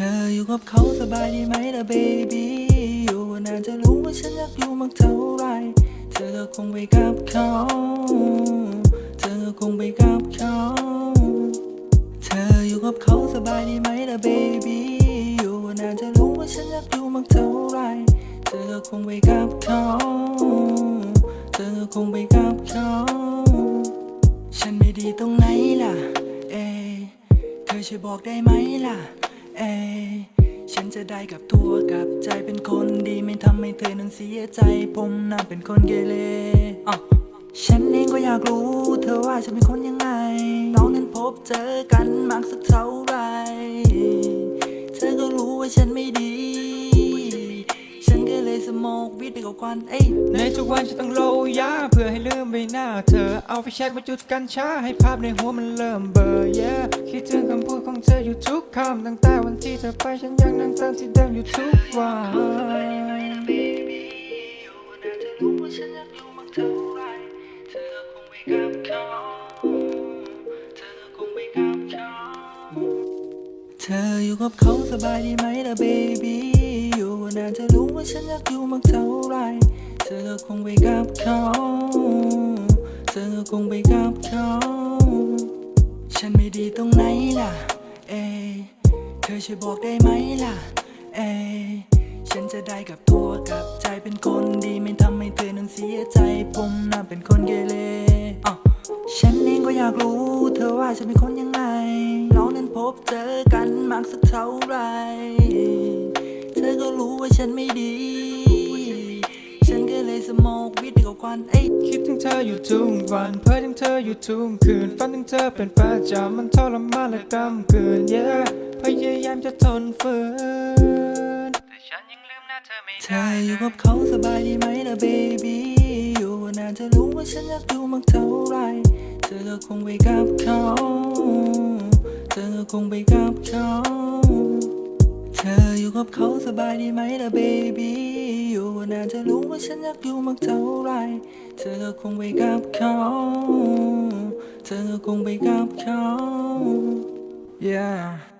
ธออยู่กับเขาสบายดีไหมล่ะเบบี้อยู่นานจะรู้ว่าฉันอยากอยู่มากเท่าไร เธอก็คงไปกับเขา เธอก็คงไปกับเขา เธออยู่กับเขาสบายดีไหมล่ะเบบี้อยู่นานจะรู้ว่าฉันอยากอยู่มากเท่าไร เธอก็คงไปกับเขา เธอก็คงไปกับเขา ฉันไม่ดีตรงไหนล่ะ เอเธอช่วยบอกได้ไหมล่ะ จะได้กับตัวกับใจเป็นคนดีไม่ทำให้เธอนั้นเสียใจ ผมน่าเป็นคนเกเรอะฉันเองก็อยากรู้ เธอว่าฉันเป็นคนยังไง น้องนั้นพบเจอกันมากสักเท่าไหรเธอก็รู้ว่าฉันไม่ดี สโมกวิดไปกับควันเอ้ยในทุกวันฉันต้องโลยาเพื่อให้ลืมใบหน้าเธอ เอาไฟแช็กมาจุดกัญชาให้ภาพในหัวมันเริ่มเบลอ yeah คิดถึงคำพูดของเธออยู่ทุกคำตั้งแต่วันที่เธอไปฉันยังนั่งเติมสีเดิมอยู่ทุกวัน baby อยู่นานจะรู้ว่าฉันอยากอยู่มากเท่าไหรเธอก็คงไปกับเขาเธอก็คงไปกับเขาเธออยู่กับเขาสบายดีไหมล่ะ baby อยู่นานจะรู้ ว่าฉันอยากอยู่มากเท่าไรเธอก็คงไปกับเขาเธอก็คงไปกับเขาฉันไม่ดีตรงไหนล่ะ เอ เธอช่วยบอกได้ไหมล่ะ เอ ฉันจะได้กับตัวกับใจเป็นคนดีไม่ทำให้เธอนั้นเสียใจผมน่ะเป็นคนเกเรอะฉันเองก็อยากรู้ เธอว่าฉันเป็นคนยังไง เรานั้นพบเจอกันมากสักเท่าไหรเธอ ก็รู้ว่าฉันไม่ดี ฉันก็เลยสโมกวิดไปกับควันเอ้ยคิดถึงเธออยู่ทุกวันเพ้อถึงเธออยู่ทุกคืนฝันถึงเธอเป็นประจำมันทรมานและกำเกิน yeah พยายามจะทนฝืนแต่ฉันยังลืมหน้าเธอไม่เธได้ออยู่กับเขาสบายดีไหมล่ะ baby อยู่นานจะรู้ว่าฉันอยากอยู่มากเท่าไหรเธอก็คงไปกับเขา เธอก็คงไปกับเขาเธออยู่กับเขาสบายดีไหมล่ะ baby อยู่นานจะรู้ว่าฉันอยากอยู่มากเท่าไร เธอก็คงไปกับเขา เธอก็คงไปกับเขา yeah